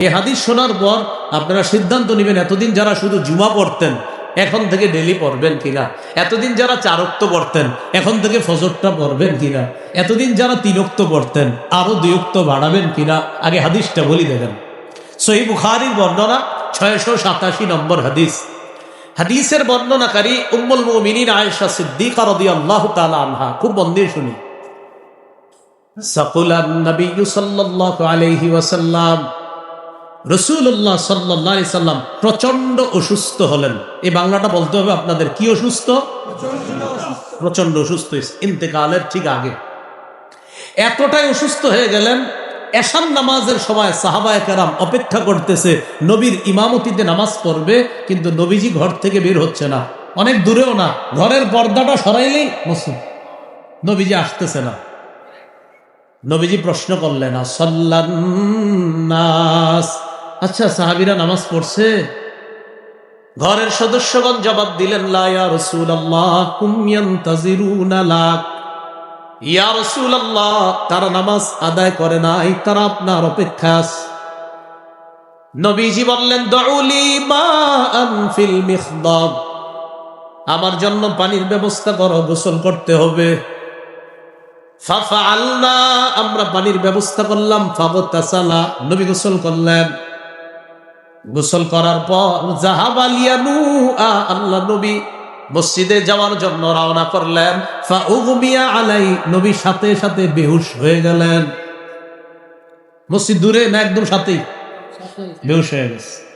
এই হাদিস শোনার পর আপনারা সিদ্ধান্ত নেবেন, এতদিন যারা শুধু জুমা পড়তেন, এখন থেকে ডেলি পড়বেন কিনা? এতদিন যারা চারক্ত পড়তেন, এখন থেকে ফজরটা পড়বেন কিনা? এতদিন যারা তিনক্ত পড়তেন, আরও দুয়ক্ত বাড়াবেন কিনা? আগে হাদিসটা বলি দেখেন। সহি বুখারির বর্ণনা ছয়শো সাতাশি নম্বর হাদিস। হাদিসের বর্ণনাকারী উম্মুল মুমিনিন আয়েশা সিদ্দিকা রাদিয়াল্লাহু তাআলা আনহা, খুব মন শুনি। সাকুলান নবী সাল্লাল্লাহু আলাইহি ওয়াসাল্লাম রসুল্লাহ সাল্লাহ সাল্লাম প্রচণ্ড অসুস্থ হলেন। এই বাংলাটা বলতে হবে আপনাদের, কি অসুস্থ? প্রচণ্ড অসুস্থ। ইন্তেকালের ঠিক আগে। এতটাই অসুস্থ হয়ে গেলেন এশান নামাজের সময় সাহাবায় কারাম অপেক্ষা করতেছে, নবীর ইমামতিতে নামাজ পড়বে, কিন্তু নবীজি ঘর থেকে বের হচ্ছে না। অনেক দূরেও না, ঘরের পর্দাটা সরাইলেই মুসলিম। নবীজি আসতেছে না। নবীজি প্রশ্ন করলেন আসল্লান্নাস আচ্ছা সাহাবিরা নামাজ পড়ছে? ঘরের সদস্যগণ জবাব দিলেন, লা রাসূলুল্লাহ, কুম ইয়ান্তাজিরুনা লাক। ইয়া রাসূলুল্লাহ, তারা নামাজ আদায় করে নাই, তারা আপনার অপেক্ষা। নবীজি বললেন দউলি আমার জন্য পানির ব্যবস্থা করো, গোসল করতে হবে। আমরা পানির ব্যবস্থা করলাম, ফাবতাসালা, নবী গোসল করলেন। গোসল করার পর জাহাবালিয়ানু আল্লাহ নবী মসজিদে যাওয়ার জন্য রওনা করলেন। আলাই নবী সাথে সাথে বেহুশ হয়ে গেলেন। মসজিদ দূরে না একদম সাথেই। বেহুশ হয়ে গেছে।